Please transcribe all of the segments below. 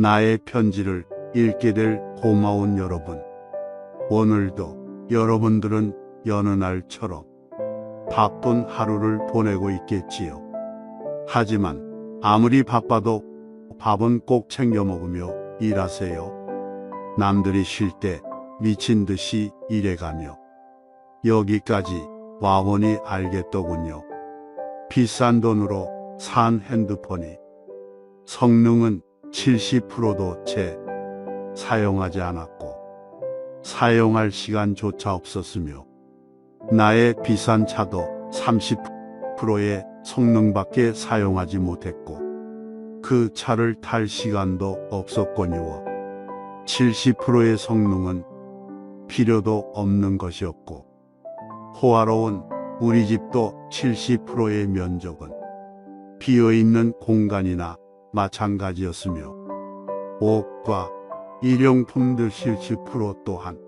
나의 편지를 읽게 될 고마운 여러분. 오늘도 여러분들은 여느 날처럼 바쁜 하루를 보내고 있겠지요. 하지만 아무리 바빠도 밥은 꼭 챙겨 먹으며 일하세요. 남들이 쉴 때 미친 듯이 일해가며 여기까지 와보니 알겠더군요. 비싼 돈으로 산 핸드폰이 성능은 70%도 채 사용하지 않았고 사용할 시간조차 없었으며 나의 비싼 차도 30%의 성능밖에 사용하지 못했고 그 차를 탈 시간도 없었거니와 70%의 성능은 필요도 없는 것이었고 호화로운 우리 집도 70%의 면적은 비어있는 공간이나 마찬가지였으며 옷과 일용품들 70% 또한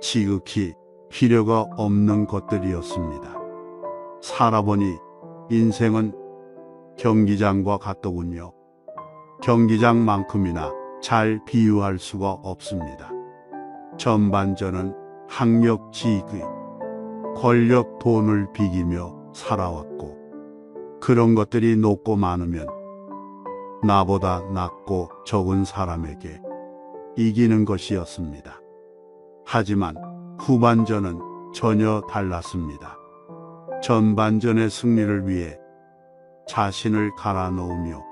지극히 필요가 없는 것들이었습니다. 살아보니 인생은 경기장과 같더군요. 경기장만큼이나 잘 비유할 수가 없습니다. 전반전은 학력 지위, 권력, 돈을 비기며 살아왔고 그런 것들이 높고 많으면 나보다 낮고 적은 사람에게 이기는 것이었습니다. 하지만 후반전은 전혀 달랐습니다. 전반전의 승리를 위해 자신을 갈아 넣으며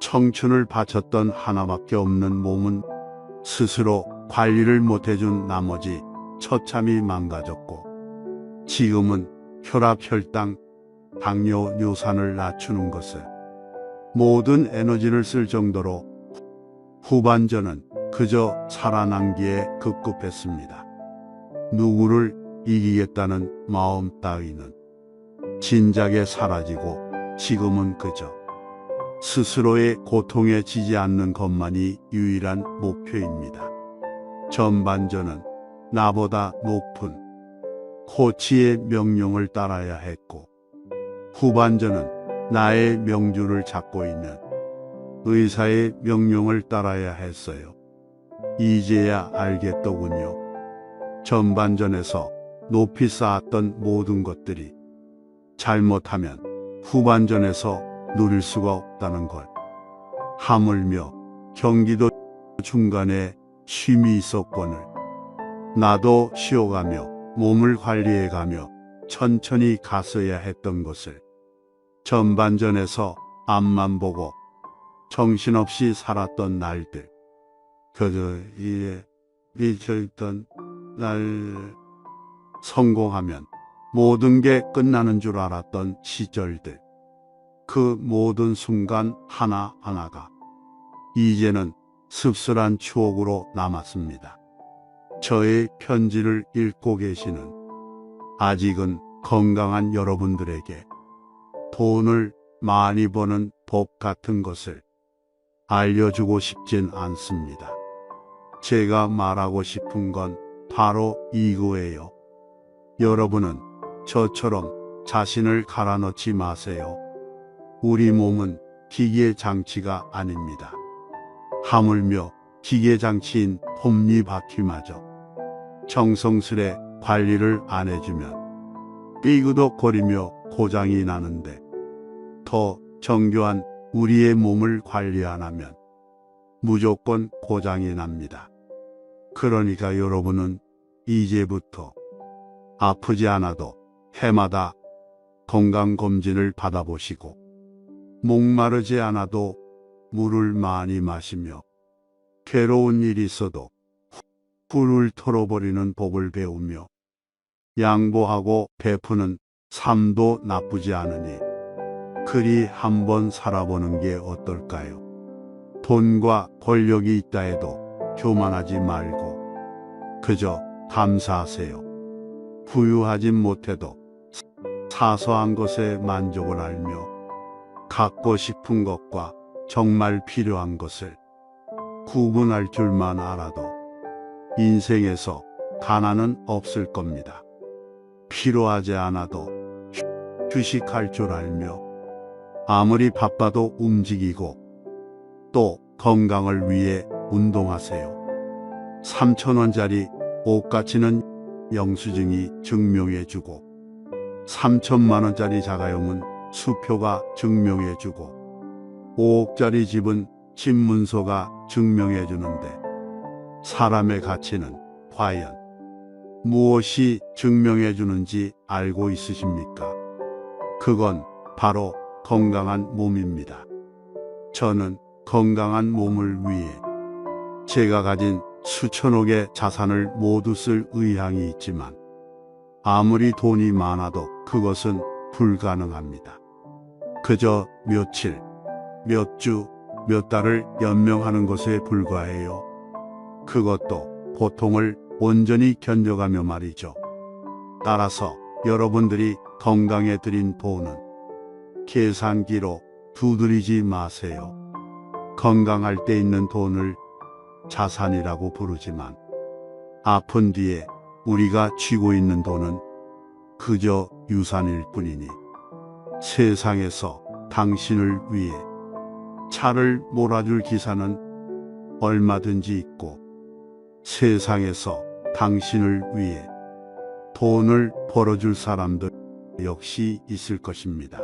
청춘을 바쳤던 하나밖에 없는 몸은 스스로 관리를 못해준 나머지 처참히 망가졌고 지금은 혈압, 혈당, 당뇨, 유산을 낮추는 것을 모든 에너지를 쓸 정도로 후반전은 그저 살아남기에 급급했습니다. 누구를 이기겠다는 마음 따위는 진작에 사라지고 지금은 그저 스스로의 고통에 지지 않는 것만이 유일한 목표입니다. 전반전은 나보다 높은 코치의 명령을 따라야 했고 후반전은 나의 명주를 잡고 있는 의사의 명령을 따라야 했어요. 이제야 알겠더군요. 전반전에서 높이 쌓았던 모든 것들이 잘못하면 후반전에서 누릴 수가 없다는 걸. 하물며 경기도 중간에 쉼이 있었거늘 나도 쉬어가며 몸을 관리해가며 천천히 갔어야 했던 것을 전반전에서 앞만 보고 정신없이 살았던 날들 그저 이에 미쳐있던 날 성공하면 모든 게 끝나는 줄 알았던 시절들 그 모든 순간 하나하나가 이제는 씁쓸한 추억으로 남았습니다. 저의 편지를 읽고 계시는 아직은 건강한 여러분들에게 돈을 많이 버는 법 같은 것을 알려주고 싶진 않습니다. 제가 말하고 싶은 건 바로 이거예요. 여러분은 저처럼 자신을 갈아 넣지 마세요. 우리 몸은 기계 장치가 아닙니다. 하물며 기계 장치인 톱니바퀴마저 정성스레 관리를 안 해주면 삐그덕거리며 고장이 나는데 더 정교한 우리의 몸을 관리 안 하면 무조건 고장이 납니다. 그러니까 여러분은 이제부터 아프지 않아도 해마다 건강검진을 받아보시고 목마르지 않아도 물을 많이 마시며 괴로운 일이 있어도 훌을 털어버리는 법을 배우며 양보하고 베푸는 삶도 나쁘지 않으니 그리 한번 살아보는 게 어떨까요? 돈과 권력이 있다 해도 교만하지 말고 그저 감사하세요. 부유하진 못해도 사소한 것에 만족을 알며 갖고 싶은 것과 정말 필요한 것을 구분할 줄만 알아도 인생에서 가난은 없을 겁니다. 필요하지 않아도 휴식할 줄 알며 아무리 바빠도 움직이고 또 건강을 위해 운동하세요. 3천원짜리 옷가치는 영수증이 증명해주고 3천만원짜리 자가용은 수표가 증명해주고 5억짜리 집은 집문서가 증명해주는데 사람의 가치는 과연 무엇이 증명해 주는지 알고 있으십니까? 그건 바로 건강한 몸입니다. 저는 건강한 몸을 위해 제가 가진 수천억의 자산을 모두 쓸 의향이 있지만 아무리 돈이 많아도 그것은 불가능합니다. 그저 며칠, 몇 주, 몇 달을 연명하는 것에 불과해요. 그것도 고통을 온전히 견뎌가며 말이죠. 따라서 여러분들이 건강에 들인 돈은 계산기로 두드리지 마세요. 건강할 때 있는 돈을 자산이라고 부르지만 아픈 뒤에 우리가 쥐고 있는 돈은 그저 유산일 뿐이니 세상에서 당신을 위해 차를 몰아줄 기사는 얼마든지 있고 세상에서 당신을 위해 돈을 벌어줄 사람들 역시 있을 것입니다.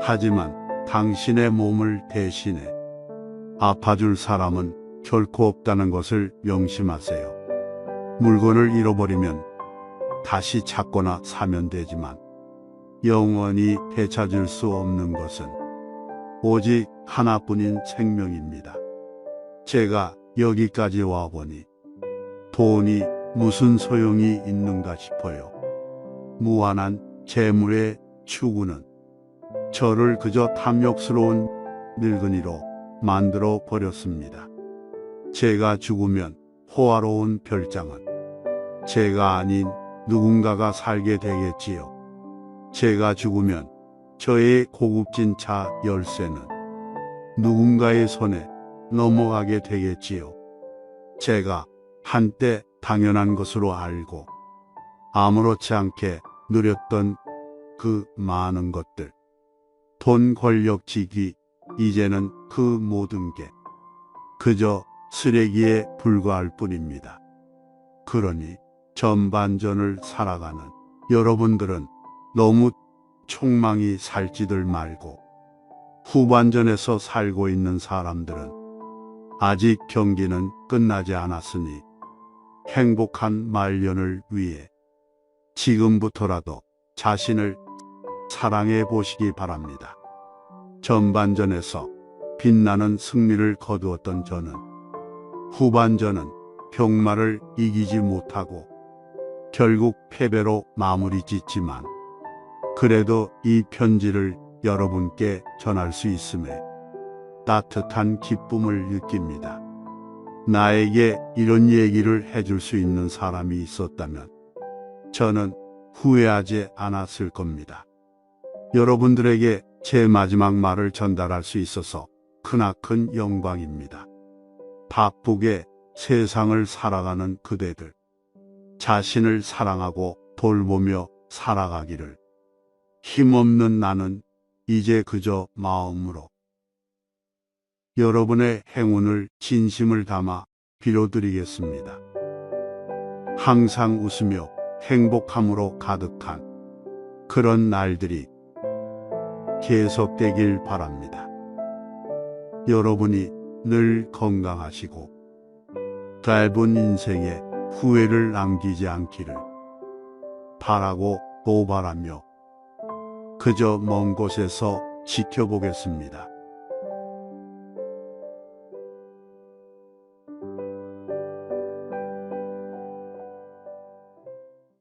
하지만 당신의 몸을 대신해 아파줄 사람은 결코 없다는 것을 명심하세요. 물건을 잃어버리면 다시 찾거나 사면 되지만 영원히 되찾을 수 없는 것은 오직 하나뿐인 생명입니다. 제가 여기까지 와보니 돈이 무슨 소용이 있는가 싶어요. 무한한 재물의 추구는 저를 그저 탐욕스러운 늙은이로 만들어 버렸습니다. 제가 죽으면 호화로운 별장은 제가 아닌 누군가가 살게 되겠지요. 제가 죽으면 저의 고급진 차 열쇠는 누군가의 손에 넘어가게 되겠지요. 제가 한때 당연한 것으로 알고 아무렇지 않게 누렸던 그 많은 것들. 돈, 권력, 직위, 이제는 그 모든 게 그저 쓰레기에 불과할 뿐입니다. 그러니 전반전을 살아가는 여러분들은 너무 촉망이 살지들 말고 후반전에서 살고 있는 사람들은 아직 경기는 끝나지 않았으니 행복한 말년을 위해 지금부터라도 자신을 사랑해 보시기 바랍니다. 전반전에서 빛나는 승리를 거두었던 저는 후반전은 병마를 이기지 못하고 결국 패배로 마무리 짓지만 그래도 이 편지를 여러분께 전할 수 있음에 따뜻한 기쁨을 느낍니다. 나에게 이런 얘기를 해줄 수 있는 사람이 있었다면 저는 후회하지 않았을 겁니다. 여러분들에게 제 마지막 말을 전달할 수 있어서 크나큰 영광입니다. 바쁘게 세상을 살아가는 그대들, 자신을 사랑하고 돌보며 살아가기를 힘없는 나는 이제 그저 마음으로 여러분의 행운을 진심을 담아 빌어드리겠습니다. 항상 웃으며 행복함으로 가득한 그런 날들이 계속되길 바랍니다. 여러분이 늘 건강하시고 짧은 인생에 후회를 남기지 않기를 바라고 도바라며 그저 먼 곳에서 지켜보겠습니다.